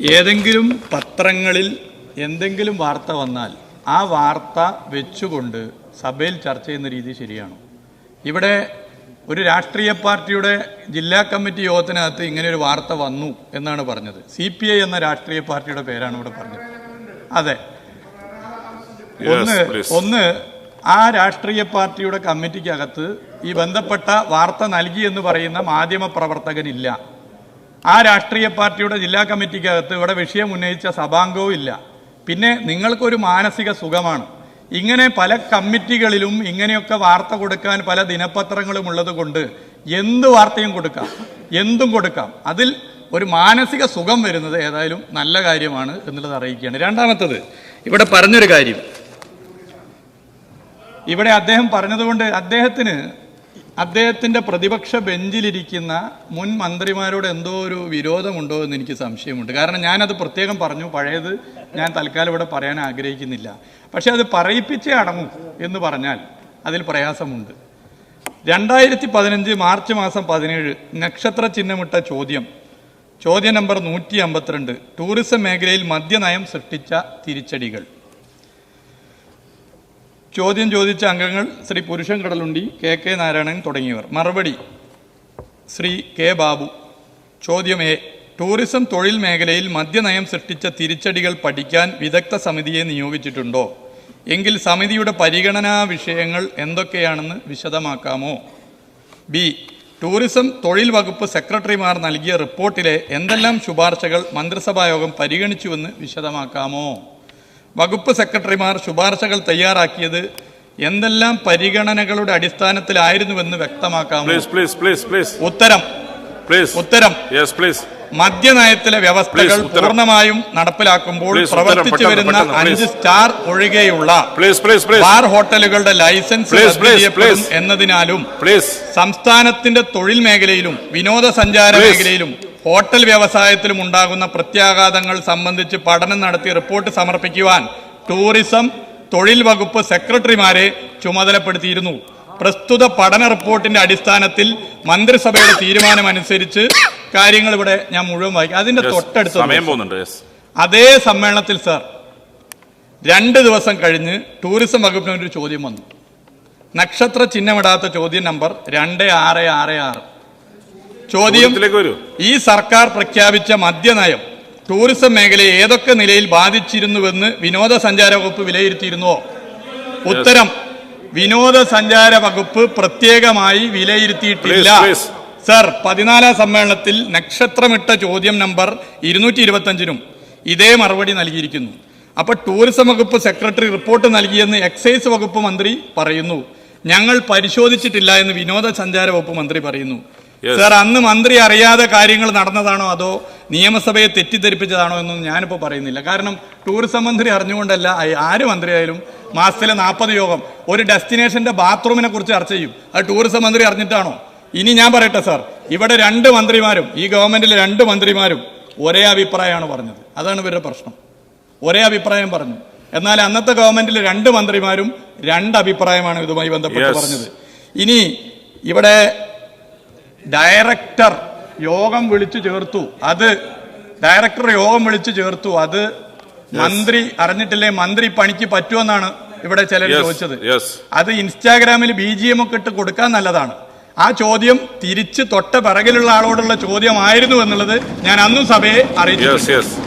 ഏതെങ്കിലും പത്രങ്ങളിൽ എന്തെങ്കിലും വാർത്ത വന്നാൽ ആ വാർത്ത വെച്ചുകൊണ്ട് സഭയിൽ ചർച്ച ചെയ്യുന്ന രീതി ശരിയാണോ? ഇവിടെ ഒരു രാഷ്ട്രീയ പാർട്ടിയുടെ ജില്ലാ കമ്മിറ്റി യോഗത്തിനകത്ത് ഇങ്ങനെ ഒരു വാർത്ത വന്നു എന്നാണ് പറഞ്ഞത്. സി പി ഐ എന്ന രാഷ്ട്രീയ പാർട്ടിയുടെ പേരാണ് ഇവിടെ പറഞ്ഞത്. അതെ. ഒന്ന് ഒന്ന് ആ രാഷ്ട്രീയ പാർട്ടിയുടെ കമ്മിറ്റിക്കകത്ത് ഈ ബന്ധപ്പെട്ട വാർത്ത നൽകി എന്ന് പറയുന്ന മാധ്യമ പ്രവർത്തകനില്ല ആ രാഷ്ട്രീയ പാർട്ടിയുടെ ജില്ലാ കമ്മിറ്റിക്കകത്ത് ഇവിടെ വിഷയം ഉന്നയിച്ച സഭാംഗവും ഇല്ല. പിന്നെ നിങ്ങൾക്കൊരു മാനസിക സുഖമാണ്. ഇങ്ങനെ പല കമ്മിറ്റികളിലും ഇങ്ങനെയൊക്കെ വാർത്ത കൊടുക്കാൻ പല ദിനപത്രങ്ങളും ഉള്ളത് കൊണ്ട് എന്ത് വാർത്തയും കൊടുക്കാം എന്തും കൊടുക്കാം. അതിൽ ഒരു മാനസിക സുഖം വരുന്നത് ഏതായാലും നല്ല കാര്യമാണ് എന്നുള്ളത് അറിയിക്കുകയാണ്. രണ്ടാമത്തത് ഇവിടെ പറഞ്ഞൊരു കാര്യം. ഇവിടെ അദ്ദേഹം പറഞ്ഞതുകൊണ്ട് അദ്ദേഹത്തിന് അദ്ദേഹത്തിന്റെ പ്രതിപക്ഷ ബെഞ്ചിലിരിക്കുന്ന മുൻ മന്ത്രിമാരോട് എന്തോ ഒരു വിരോധമുണ്ടോ എന്ന് എനിക്ക് സംശയമുണ്ട്. കാരണം ഞാനത് പ്രത്യേകം പറഞ്ഞു. പഴയത് ഞാൻ തൽക്കാലം ഇവിടെ പറയാൻ ആഗ്രഹിക്കുന്നില്ല. പക്ഷെ അത് പറയിപ്പിച്ചേ അടങ്ങും എന്ന് പറഞ്ഞാൽ അതിൽ പ്രയാസമുണ്ട്. രണ്ടായിരത്തി പതിനഞ്ച് മാർച്ച് മാസം പതിനേഴ് നക്ഷത്ര ചിഹ്നമിട്ട ചോദ്യം. ചോദ്യ നമ്പർ നൂറ്റി അമ്പത്തിരണ്ട് ടൂറിസം മേഖലയിൽ മദ്യനയം സൃഷ്ടിച്ച തിരിച്ചടികൾ. ചോദ്യം ചോദിച്ച അംഗങ്ങൾ ശ്രീ പുരുഷൻ കടലുണ്ടി കെ കെ നാരായണൻ തുടങ്ങിയവർ. മറുപടി ശ്രീ കെ ബാബു. ചോദ്യം എ ടൂറിസം തൊഴിൽ മേഖലയിൽ മദ്യനയം സൃഷ്ടിച്ച തിരിച്ചടികൾ പഠിക്കാൻ വിദഗ്ധ സമിതിയെ നിയോഗിച്ചിട്ടുണ്ടോ? എങ്കിൽ സമിതിയുടെ പരിഗണനാ വിഷയങ്ങൾ എന്തൊക്കെയാണെന്ന് വിശദമാക്കാമോ? ബി ടൂറിസം തൊഴിൽ വകുപ്പ് സെക്രട്ടറിമാർ നൽകിയ റിപ്പോർട്ടിലെ എന്തെല്ലാം ശുപാർശകൾ മന്ത്രിസഭായോഗം പരിഗണിച്ചുവെന്ന് വിശദമാക്കാമോ? വകുപ്പ് സെക്രട്ടറിമാർ ശുപാർശകൾ തയ്യാറാക്കിയത് എന്തെല്ലാം പരിഗണനകളുടെ അടിസ്ഥാനത്തിലായിരുന്നുവെന്ന് വ്യക്തമാക്കാം ഉത്തരം. ഉത്തരം. മദ്യനയത്തിലെ വ്യവസ്ഥകൾ പൂർണമായും നടപ്പിലാക്കുമ്പോൾ പ്രവർത്തിച്ചു വരുന്ന അഞ്ച് സ്റ്റാർ ഒഴികെയുള്ള. ബാർ ഹോട്ടലുകളുടെ ലൈസൻസ്. എന്നതിനാലും. സംസ്ഥാനത്തിന്റെ തൊഴിൽ മേഖലയിലും വിനോദസഞ്ചാര മേഖലയിലും ഹോട്ടൽ വ്യവസായത്തിലും ഉണ്ടാകുന്ന പ്രത്യാഘാതങ്ങൾ സംബന്ധിച്ച് പഠനം നടത്തി റിപ്പോർട്ട് സമർപ്പിക്കുവാൻ ടൂറിസം തൊഴിൽ വകുപ്പ് സെക്രട്ടറിമാരെ ചുമതലപ്പെടുത്തിയിരുന്നു. പ്രസ്തുത പഠന റിപ്പോർട്ടിന്റെ അടിസ്ഥാനത്തിൽ മന്ത്രിസഭയുടെ തീരുമാനമനുസരിച്ച് കാര്യങ്ങൾ ഇവിടെ ഞാൻ മുഴുവൻ വായിക്കും. അതിന്റെ തൊട്ടടുത്ത് അതേ സമ്മേളനത്തിൽ സാർ രണ്ട് ദിവസം കഴിഞ്ഞ് ടൂറിസം വകുപ്പിന് ഒരു ചോദ്യം വന്നു. നക്ഷത്ര ചിഹ്നമിടാത്ത ചോദ്യം നമ്പർ രണ്ട് ആറ് ആറ് ആറ്. ചോദ്യം ഈ സർക്കാർ പ്രഖ്യാപിച്ച മദ്യനയം ടൂറിസം മേഖലയെ ഏതൊക്കെ നിലയിൽ ബാധിച്ചിരുന്നുവെന്ന് വിനോദസഞ്ചാര വകുപ്പ് വിലയിരുത്തിയിരുന്നുവോ ഉത്തരം വിനോദസഞ്ചാര വകുപ്പ് പ്രത്യേകമായി വിലയിരുത്തിയിട്ടില്ല. സർ പതിനാലാം സമ്മേളനത്തിൽ നക്ഷത്രമിട്ട ചോദ്യം നമ്പർ ഇരുന്നൂറ്റി ഇരുപത്തഞ്ചിനും ഇതേ മറുപടി നൽകിയിരിക്കുന്നു. അപ്പൊ ടൂറിസം വകുപ്പ് സെക്രട്ടറി റിപ്പോർട്ട് നൽകിയെന്ന് എക്സൈസ് വകുപ്പ് മന്ത്രി പറയുന്നു. ഞങ്ങൾ പരിശോധിച്ചിട്ടില്ല എന്ന് വിനോദസഞ്ചാര വകുപ്പ് മന്ത്രി പറയുന്നു. സർ അന്ന് മന്ത്രി അറിയാതെ കാര്യങ്ങൾ നടന്നതാണോ അതോ നിയമസഭയെ തെറ്റിദ്ധരിപ്പിച്ചതാണോ എന്നൊന്നും ഞാനിപ്പോൾ പറയുന്നില്ല. കാരണം ടൂറിസം മന്ത്രി അറിഞ്ഞുകൊണ്ടല്ല ആര് മന്ത്രിയായാലും മാസത്തിലെ നാൽപ്പത് യോഗം. ഒരു ഡെസ്റ്റിനേഷന്റെ ബാത്റൂമിനെ കുറിച്ച് ചർച്ച ചെയ്യും. അത് ടൂറിസം മന്ത്രി അറിഞ്ഞിട്ടാണോ? ഇനി ഞാൻ പറയട്ടെ സാർ. ഇവിടെ രണ്ട് മന്ത്രിമാരും ഈ ഗവൺമെന്റിലെ രണ്ട് മന്ത്രിമാരും ഒരേ അഭിപ്രായമാണ് പറഞ്ഞത്. അതാണ് ഇവരുടെ പ്രശ്നം. ഒരേ അഭിപ്രായം പറഞ്ഞു. എന്നാൽ അന്നത്തെ ഗവൺമെന്റിലെ രണ്ട് മന്ത്രിമാരും രണ്ട് അഭിപ്രായമാണ് ഇതുമായി ബന്ധപ്പെട്ട്. പറഞ്ഞത്. ഇനി ഇവിടെ ഡയറക്ടർ യോഗം വിളിച്ചു ചേർത്തു. അത് ഡയറക്ടർ യോഗം വിളിച്ചു ചേർത്തു. അത് മന്ത്രി അറിഞ്ഞിട്ടില്ലേ? മന്ത്രി പണിക്ക് പറ്റുമെന്നാണ് ഇവിടെ ചിലർ ചോദിച്ചത്. അത് ഇൻസ്റ്റാഗ്രാമിൽ ബി ജി എം ഒക്കെ ഇട്ട് കൊടുക്കാൻ നല്ലതാണ്. ആ ചോദ്യം തിരിച്ച് തൊട്ട പിറകിലുള്ള ആളോടുള്ള ചോദ്യമായിരുന്നു എന്നുള്ളത് ഞാൻ അന്നും സഭയെ അറിയിച്ചു